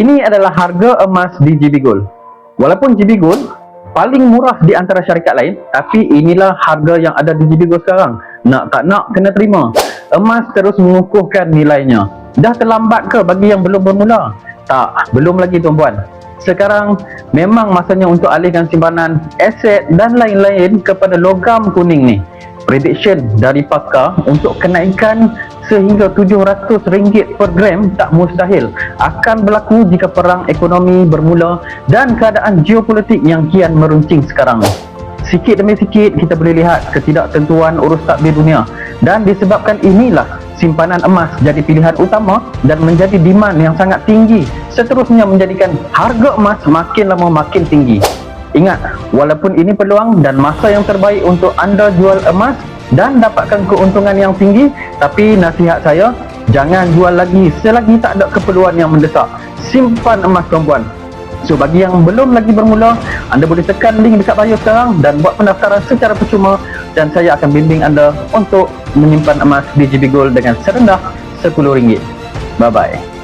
Ini adalah harga emas di GB Gold. Walaupun GB Gold paling murah di antara syarikat lain, tapi inilah harga yang ada di GB Gold sekarang. Nak tak nak kena terima. Emas terus mengukuhkan nilainya. Dah terlambat ke bagi yang belum bermula? Tak, belum lagi tuan-puan. Sekarang memang masanya untuk alihkan simpanan aset dan lain-lain kepada logam kuning ni. Prediction dari pakar untuk kenaikan sehingga RM700 per gram tak mustahil akan berlaku jika perang ekonomi bermula dan keadaan geopolitik yang kian meruncing sekarang. Sikit demi sikit kita boleh lihat ketidaktentuan urus takbir dunia dan disebabkan inilah simpanan emas jadi pilihan utama dan menjadi demand yang sangat tinggi seterusnya menjadikan harga emas makin lama makin tinggi. Ingat, walaupun ini peluang dan masa yang terbaik untuk anda jual emas dan dapatkan keuntungan yang tinggi, tapi nasihat saya, jangan jual lagi selagi tak ada keperluan yang mendesak. Simpan emas tuan-puan. So bagi yang belum lagi bermula, anda boleh tekan link dekat bio sekarang dan buat pendaftaran secara percuma dan saya akan bimbing anda untuk menyimpan emas di GB Gold dengan serendah RM10. Bye bye.